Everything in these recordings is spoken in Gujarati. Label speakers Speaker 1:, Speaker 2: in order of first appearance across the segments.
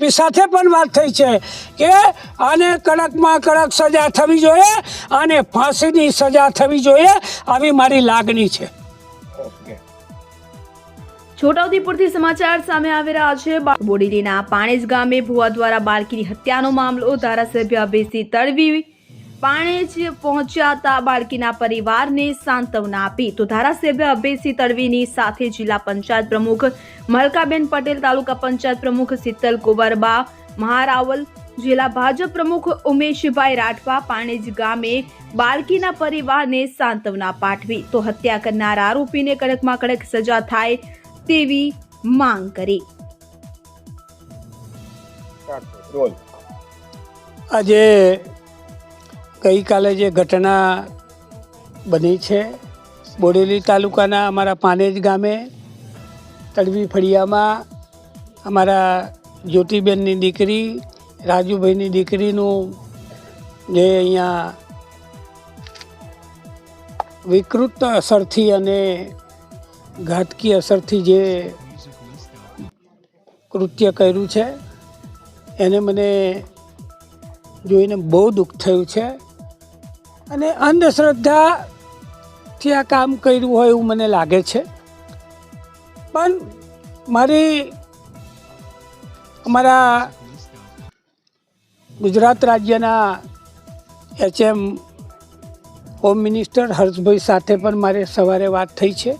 Speaker 1: એસપી સાથે પણ વાત થઈ છે કે આને કડકમાં કડક સજા થવી જોઈએ અને ફાંસીની સજા થવી જોઈએ આવી મારી લાગણી છે.
Speaker 2: છોટાઉદેપુરથી સમાચાર સામે આવી રહ્યા છે. બોડીલીના પાણેજ ગામે ભુવા દ્વારા બાળકીની હત્યાનો મામલો ધારાસભ્ય અભયસિંહ તડવી પાણેજ પહોંચ્યા હતા બાળકીના પરિવારને સાંત્વના આપી. તો ધારાસભ્ય અભયસિંહ તડવીની સાથે જિલ્લા પંચાયત પ્રમુખ મલકાબેન પટેલ, તાલુકા પંચાયત પ્રમુખ શીતલ કુંવરબા, મહારાવલ જિલ્લા ભાજપ પ્રમુખ ઉમેશભાઈ રાઠવા પાણેજ ગામે બાળકીના પરિવારને સાંત્વના પાઠવી. તો હત્યા કરનાર આરોપીને કડકમાં કડક સજા થાય તેવી માંગ કરી.
Speaker 1: આજે ગઈકાલે જે ઘટના બની છે, બોડેલી તાલુકાના અમારા પાનેજ ગામે, તડવી ફળિયામાં અમારા જ્યોતિબેનની દીકરી, રાજુભાઈની દીકરીનું જે અહીંયા વિકૃત અસરથી અને ઘાતકી અસરથી જે કૃત્ય કર્યું છે, એને મને જોઈને બહુ દુઃખ થયું છે. અને અંધશ્રદ્ધાથી આ કામ કર્યું હોય એવું મને લાગે છે. પણ મારી અમારા ગુજરાત રાજ્યના એચએમ હોમ મિનિસ્ટર હર્ષભાઈ સાથે પણ મારે સવારે વાત થઈ છે.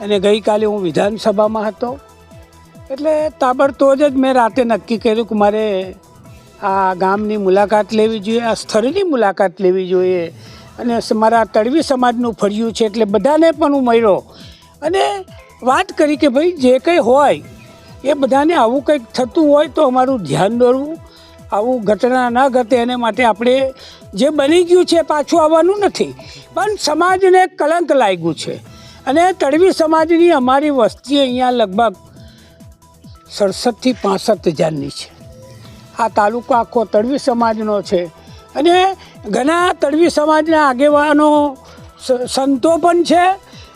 Speaker 1: અને ગઈકાલે હું વિધાનસભામાં હતો. એટલે તાબડતોડ જ મેં રાતે નક્કી કર્યું કે મારે આ ગામની મુલાકાત લેવી જોઈએ, આ સ્થળની મુલાકાત લેવી જોઈએ. અને મારા તળવી સમાજનું ફળિયું છે એટલે બધાને પણ હું મળ્યો. અને વાત કરી કે ભાઈ જે કંઈ હોય, એ બધાને આવું કંઈક થતું હોય તો અમારું ધ્યાન દોરવું. આવું ઘટના ન ઘટે એને માટે આપણે જે બની ગયું છે પાછું આવવાનું નથી. પણ સમાજને કલંક લાગ્યું છે. અને તળવી સમાજની અમારી વસ્તી અહીંયા લગભગ સડસઠથી પાસઠ હજારની છે. આ તાલુકો આખો તળવી સમાજનો છે. અને ઘણા તળવી સમાજના આગેવાનો સંતો પણ છે.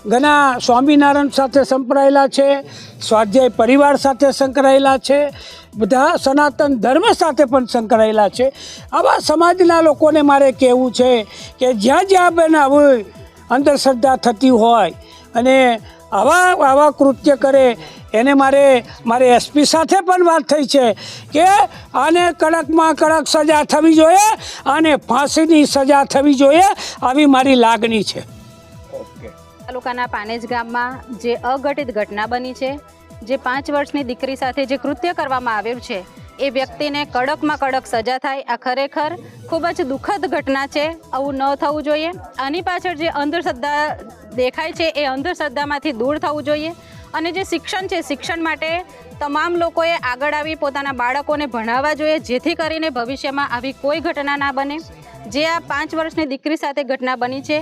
Speaker 1: ઘણા સ્વામિનારાયણ સાથે સંકળાયેલા છે. સ્વાધ્યાય પરિવાર સાથે સંકળાયેલા છે. બધા સનાતન ધર્મ સાથે પણ સંકળાયેલા છે. આવા સમાજના લોકોને મારે કહેવું છે કે જ્યાં જ્યાં બેન આવી અંધશ્રદ્ધા થતી હોય અને આવા આવા કૃત્ય કરે એને મારે મારે એસપી સાથે પણ વાત થઈ છે કે આને કડકમાં કડક સજા થવી જોઈએ અને ફાંસીની સજા થવી જોઈએ આવી મારી લાગણી છે.
Speaker 3: તાલુકાના પાનેજ ગામમાં જે અઘટિત ઘટના બની છે જે પાંચ વર્ષની દીકરી સાથે જે કૃત્ય કરવામાં આવ્યું છે એ વ્યક્તિને કડકમાં કડક સજા થાય આ ખરેખર ખૂબ જ દુઃખદ ઘટના છે આવું ન થવું જોઈએ. આની પાછળ જે અંધશ્રદ્ધા દેખાય છે એ અંધશ્રદ્ધામાંથી દૂર થવું જોઈએ. અને જે શિક્ષણ છે, શિક્ષણ માટે તમામ લોકોએ આગળ આવી પોતાના બાળકોને ભણાવવા જોઈએ, જેથી કરીને ભવિષ્યમાં આવી કોઈ ઘટના ના બને. જે આ પાંચ વર્ષની દીકરી સાથે ઘટના બની છે